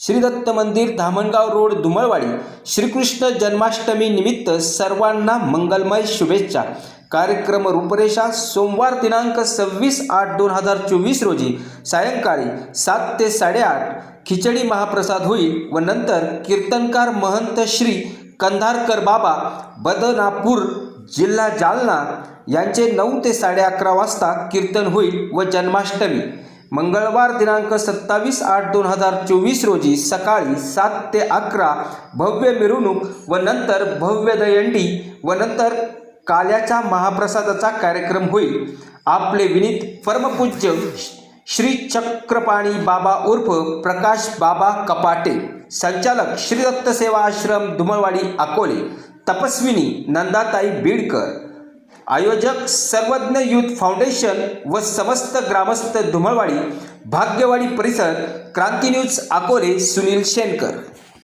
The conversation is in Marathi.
श्री दत्त मंदिर धामणगाव रोड धुमळवाडी. श्रीकृष्ण जन्माष्टमी निमित्त सर्वांना मंगलमय शुभेच्छा. कार्यक्रम रूपरेषा सोमवार दिनांक सव्वीस आठ दोन हजार चोवीस रोजी. सायंकाळी सात ते साडेआठ खिचडी महाप्रसाद होईल व नंतर कीर्तनकार महंत श्री कंधारकर बाबा बदनापूर जिल्हा जालना यांचे नऊ ते साडे अकरा वाजता कीर्तन होईल व जन्माष्टमी. मंगळवार दिनांक सत्तावीस आठ दोन हजार चोवीस रोजी सकाळी सात ते अकरा भव्य मिरवणूक व नंतर भव्य दयंडी व नंतर काल्याच्या महाप्रसादाचा कार्यक्रम होईल. आपले विनीत परमपूज्य श्री चक्रपाणी बाबा उर्फ प्रकाश बाबा कपाटे संचालक श्री दत्त सेवा आश्रम धुमळवाडी अकोले तपस्विनी नंदाताई बीडकर. आयोजक सर्वज्ञ युथ फाउंडेशन व समस्त ग्रामस्थ धुमळवाडी भाग्यवाडी परिसर क्रांती न्यूज अकोले सुनील शेनकर